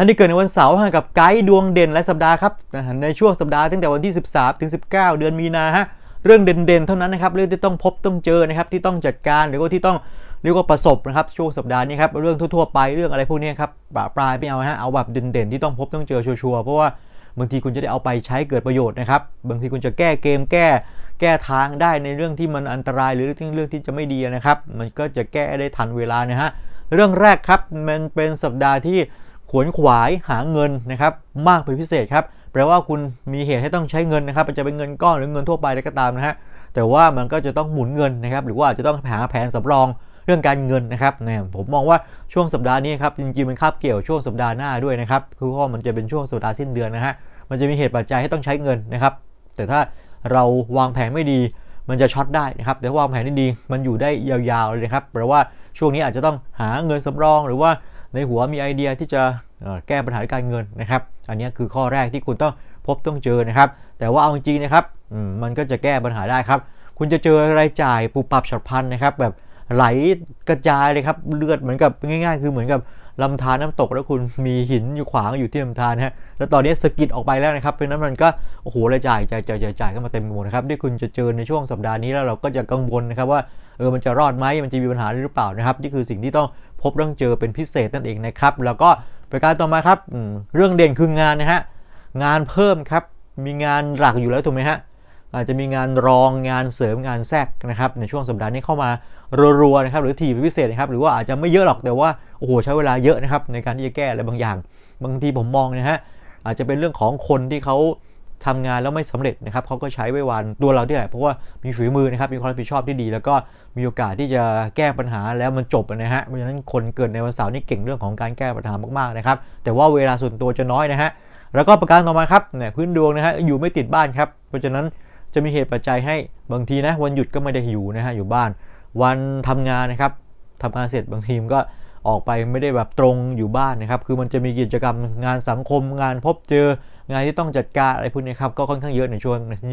ท่านที่เกิดในวันเสาร์กับไกด์ดวงเด่นและสัปดาห์ครับในช่วงสัปดาห์ตั้งแต่วันที่ 13ถึง19 เดือนมีนาฮะเรื่องเด่นๆ เท่านั้นนะครับเรื่องที่ต้องพบต้องเจอนะครับที่ต้องจัดการหรือว่าที่ต้องเรียกว่าประสบนะครับช่วงสัปดาห์นี้ครับเรื่องทั่วๆไปเรื่องอะไรพวกนี้ครับปปลายไม่เอาฮะเอาแบบเด่นๆ ที่ต้องพบต้องเจอชัวร์ๆเพราะว่าบางทีคุณจะได้เอาไปใช้เกิดประโยชน์นะครับบางทีคุณจะแก้เกมแก้แก้ทางได้ในเรื่องที่มันอันตรายหรือเรื่องที่จะไม่ดีนะครับ มันก็จะแก้ได้ทันเวลานะฮะเรื่องแรกครับมันเป็นสัปดาห์ที่ ขวนขวายหาเงินนะครับมากเป็นพิเศษครับแปลว่าคุณมีเหตุให้ต้องใช้เงินนะครับจะเป็นเงินก้อนหรือเงินทั่วไปอะไรก็ตามนะฮะแต่ว่ามันก็จะต้องหมุนเงินนะครับหรือว่าจะต้องหาแผนสำรองเรื่องการเงินนะครับเนี่ยผมมองว่าช่วงสัปดาห์นี้ครับจริงๆมันคาบเกี่ยวช่วงสัปดาห์หน้าด้วยนะครับคือเพราะมันจะเป็นช่วงสัปดาห์สิ้นเดือนนะฮะมันจะมีเหตุปัจจัยให้ต้องใช้เงินนะครับ แต่ถ้าเราวางแผนไม่ดีมันจะช็อตได้นะครับแต่วางแผนดีมันอยู่ได้ยาวๆเลยครับแปลว่าช่วงนี้อาจจะต้องหาเงินสำรอง หรือว่า ในหัวมีไอเดียที่จะแก้ปัญหาการเงินนะครับ อันนี้คือข้อแรกที่คุณต้องพบต้องเจอนะครับ แต่ว่าเอาจริงนะครับมันก็จะแก้ปัญหาได้ครับ คุณจะเจอรายจ่ายปูปรับฉับพลันนะครับ แบบไหลกระจายเลยครับเลือดเหมือนกับง่าย ๆ คือเหมือนกับลำธารน้ำตกแล้วคุณมีหินอยู่ขวางอยู่ที่ลำธารฮะแล้วตอนนี้สกิดออกไปแล้วนะครับเพราะนั้นมันก็โอ้โหรายจ่ายจ่ายจ่ายจ่ายเข้ามาเต็มหมดนะครับที่คุณจะเจอในช่วงสัปดาห์นี้แล้วเราก็จะกังวลนะครับว่าเออมันจะรอดไหมมันจะมีปัญหาหรือเปล่านะครับนี่คือสิ่งที่ต้อง พบต้องเจอเป็นพิเศษนั่นเองนะครับ แล้วก็ประการต่อมาครับเรื่องเด่นคืองานนะฮะงานเพิ่มครับมีงานหลักอยู่แล้วถูกไหมฮะอาจจะมีงานรองงานเสริมงานแทรกนะครับในช่วงสัปดาห์นี้เข้ามารัวๆนะครับหรือทีเป็นพิเศษนะครับหรือว่าอาจจะไม่เยอะหรอกแต่ว่าโอ้โหใช้เวลาเยอะนะครับในการที่จะแก้อะไรบางอย่าง บางทีผมมองนะฮะอาจจะเป็นเรื่องของคนที่เขา ทำงานแล้วไม่สำเร็จนะครับเขาก็ใช้ไว้วันตัวเราที่ไหนเพราะว่ามีฝีมือนะครับมีความรับผิดชอบที่ดี แล้วก็มีโอกาสที่จะแก้ปัญหาแล้วมันจบนะฮะเพราะฉะนั้นคนเกิดในวันเสาร์นี่เก่งเรื่องของการแก้ปัญหามากๆนะครับแต่ว่าเวลาส่วนตัวจะน้อยนะฮะแล้วก็ประการต่อมาครับเนี่ยพื้นดวงนะฮะอยู่ไม่ติดบ้านครับเพราะฉะนั้นจะมีเหตุปัจจัยให้บางทีนะวันหยุดก็ไม่ได้อยู่นะฮะอยู่บ้าน วันทำงานนะครับทำงานเสร็จบางทีมก็ออกไปไม่ได้แบบตรงอยู่บ้านนะครับ คือมันจะมีกิจกรรมงานสังคมงานพบเจองานที่ต้องจัดการอะไรพวกนี้ครับก็ค่อนข้างเยอะในช่วงใน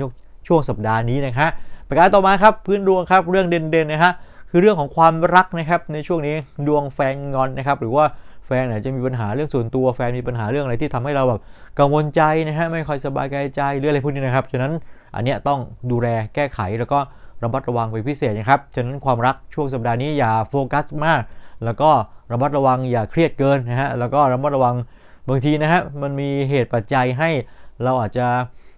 ช่วงสัปดาห์นี้นะฮะประการต่อมาครับพื้นดวงครับเรื่องเด่นๆนะฮะคือเรื่องของความรักนะครับในช่วงนี้ดวงแฟนงอนนะครับหรือว่าแฟนอาจจะมีปัญหาเรื่องส่วนตัวแฟนมีปัญหาเรื่องอะไรที่ทำให้เราแบบกังวลใจนะฮะไม่ค่อยสบายใจหรืออะไรพวกนี้นะครับฉะนั้นอันเนี้ยต้องดูแลแก้ไขแล้วก็ระมัดระวังเป็นพิเศษนะครับฉะนั้นความรักช่วงสัปดาห์นี้อย่าโฟกัสมาก แล้วก็ระมัดระวังอย่าเครียดเกินนะฮะแล้วก็ระมัดระวัง บางทีนะฮะมันมีเหตุปัจจัยให้เราอาจจะ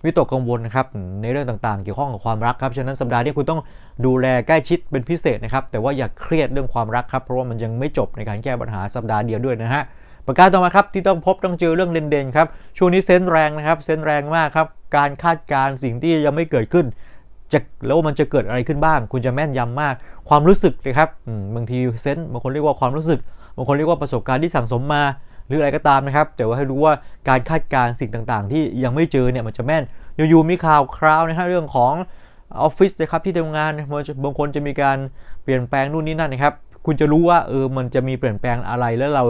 วิตกกังวลนะครับในเรื่องต่างๆ เกี่ยวข้องกับความรักครับฉะนั้นสัปดาห์นี้คุณต้องดูแลใกล้ชิดเป็นพิเศษนะครับ แต่ว่าอย่าเครียดเรื่องความรักครับเพราะว่ามันยังไม่จบในการแก้ปัญหาสัปดาห์เดียวด้วยนะฮะประการต่อมาครับที่ต้องพบต้องเจอเรื่องเด่นๆครับช่วงนี้เซนแรงนะครับเซนแรงมากครับการคาดการสิ่งที่ยังไม่เกิดขึ้นจะแล้วมันจะเกิดอะไรขึ้นบ้าง คุณจะแม่นยำมาก ความรู้สึกนะครับบางทีเซนบางคนเรียกว่าความรู้สึกบางคนเรียกว่าประสบการณ์ที่สั่งสมมา หรืออะไรก็ตามนะครับ แต่ว่าให้รู้ว่าการคาดการณ์สิ่งต่างๆ ที่ยังไม่เจอเนี่ยมันจะแม่นอยู่ๆมีข่าวคราวนะฮะเรื่องของออฟฟิศนะครับที่ทำงานบางคนจะมีการเปลี่ยนแปลงนู่นนี่นั่นนะครับ คุณจะรู้ว่าเออมันจะมีเปลี่ยนแปลงอะไรแล้วเรา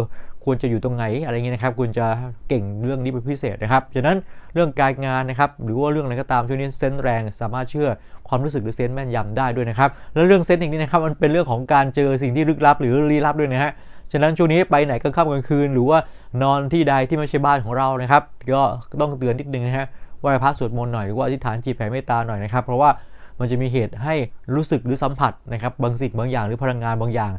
ควรจะอยู่ตรงไหนอะไรเงี้ยนะครับ คุณจะเก่งเรื่องนี้เป็นพิเศษนะครับฉะนั้นเรื่องการงานนะครับ หรือว่าเรื่องอะไรก็ตามช่วงนี้เซนส์แรงสามารถเชื่อความรู้สึกหรือเซนส์แม่นยำได้ด้วยนะครับ แล้วเรื่องเซนส์อีกนี้นะครับมันเป็นเรื่องของการเจอสิ่งที่ลึกลับหรือลี้ลับด้วยนะฮะ ฉะนั้นช่วงนี้ไปไหนกลางค่ำกลางคืน หรือว่านอนที่ใดที่ไม่ใช่บ้านของเรานะครับ ก็ต้องเตือนนิดนึงนะฮะไหว้พระสวดมนต์หน่อยหรือว่าอธิษฐานจิตแผ่เมตตาหน่อยนะครับ เพราะว่ามันจะมีเหตุให้รู้สึกหรือสัมผัสนะครับบางสิ่งบางอย่างหรือพลังงานบางอย่าง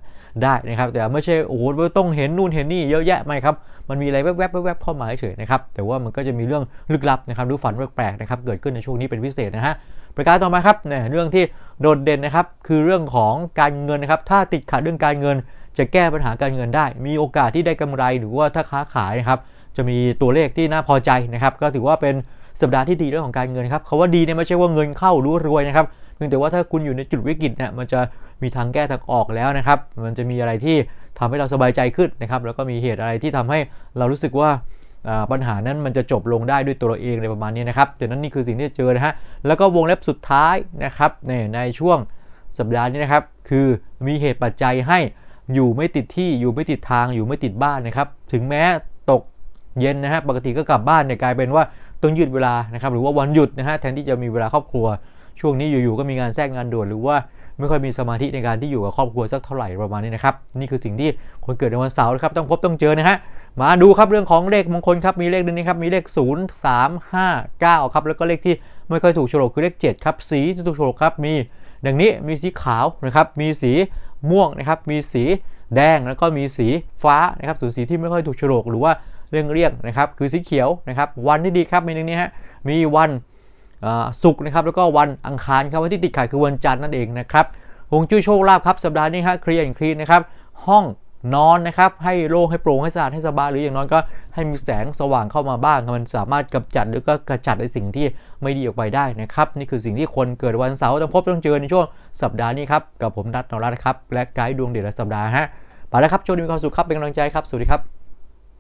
ได้นะครับ แต่ไม่ใช่โอ้โหต้องเห็นนู่นเห็นนี่เยอะแยะไหมครับมันมีอะไรแวบๆแวบๆเข้ามาเฉยๆนะครับแต่ว่ามันก็จะมีเรื่องลึกลับนะครับหรือฝันแปลกๆนะครับเกิดขึ้นในช่วงนี้เป็นพิเศษนะฮะประการต่อมาครับเนี่ยเรื่องที่โดดเด่นนะครับคือเรื่องของการเงินนะครับถ้าติดขัดเรื่องการเงิน จะแก้ปัญหาการเงินได้ มีโอกาสที่ได้กำไรหรือว่าถ้าค้าขายนะครับจะมีตัวเลขที่น่าพอใจนะครับ ก็ถือว่าเป็นสัปดาห์ที่ดีเรื่องของการเงินครับเขาว่าดีเนี่ยไม่ใช่ว่าเงินเข้ารู้รวยนะครับเพียงแต่ว่าถ้าคุณอยู่ในจุดวิกฤตเนี่ยมันจะมีทางแก้ทางออกแล้วนะครับ มันจะมีอะไรที่ทำให้เราสบายใจขึ้นนะครับ แล้วก็มีเหตุอะไรที่ทำให้เรารู้สึกว่าปัญหานั้นมันจะจบลงได้ด้วยตัวเราเองในประมาณนี้นะครับแต่นั้นนี่คือสิ่งที่เจอนะฮะ แล้วก็วงเล็บสุดท้ายนะครับในในช่วงสัปดาห์นี้นะครับ คือมีเหตุปัจจัยให้ อยู่ไม่ติดที่อยู่ไม่ติดทางอยู่ไม่ติดบ้านนะครับ ถึงแม้ตกเย็นนะฮะปกติก็กลับบ้านเนี่ยกลายเป็นว่าต้องยืดเวลานะครับหรือว่าวันหยุดนะฮะแทนที่จะมีเวลาครอบครัว ช่วงนี้อยู่ๆก็มีงานแทรกงานด่วนหรือว่าไม่ค่อยมีสมาธิในการที่อยู่กับครอบครัวสักเท่าไหร่ประมาณนี้นะครับนี่คือสิ่งที่คนเกิดในวันเสาร์นะครับต้องพบต้องเจอนะฮะมาดูครับเรื่องของเลขมงคลครับมีเลขนึงนี้ครับมีเลข 0 3 5 9ครับแล้วก็เลขที่ไม่ค่อยถูกโฉลกคือเลข7ครับสีที่ถูกโฉลกครับมีดังนี้มีสีขาวนะครับมีสี ม่วงนะครับ มีสีแดงแล้วก็มีสีฟ้านะครับส่วนสีที่ไม่ค่อยถูกโฉลกหรือว่าเรื่องเรียกนะครับ คือสีเขียวนะครับ วันที่ดีครับมีหนึ่งนี้ฮะมีวันศุกร์นะครับแล้วก็วันอังคารครับวันที่ติดขัดคือวันจันทร์นั่นเองนะครับหงจุ้ยโชคลาภครับสัปดาห์นี้ฮะเคลียร์อย่างคลีนนะครับห้อง นอนนะครับให้โล่งให้โปร่งให้สะอาดให้สบายหรืออย่างน้อยก็ให้มีแสงสว่างเข้ามาบ้าง มันสามารถกำจัดหรือก็กระจัดในสิ่งที่ไม่ดีออกไปได้นะครับ นี่คือสิ่งที่คนเกิดวันเสาร์ต้องพบต้องเจอในช่วงสัปดาห์นี้ครับ กับผมนัทนรัตครับ และไกด์ดวงเดือนสัปดาห์ฮะไปแล้วครับโชคดีมีความสุขครับเป็นกำลังใจครับ สวัสดีครับ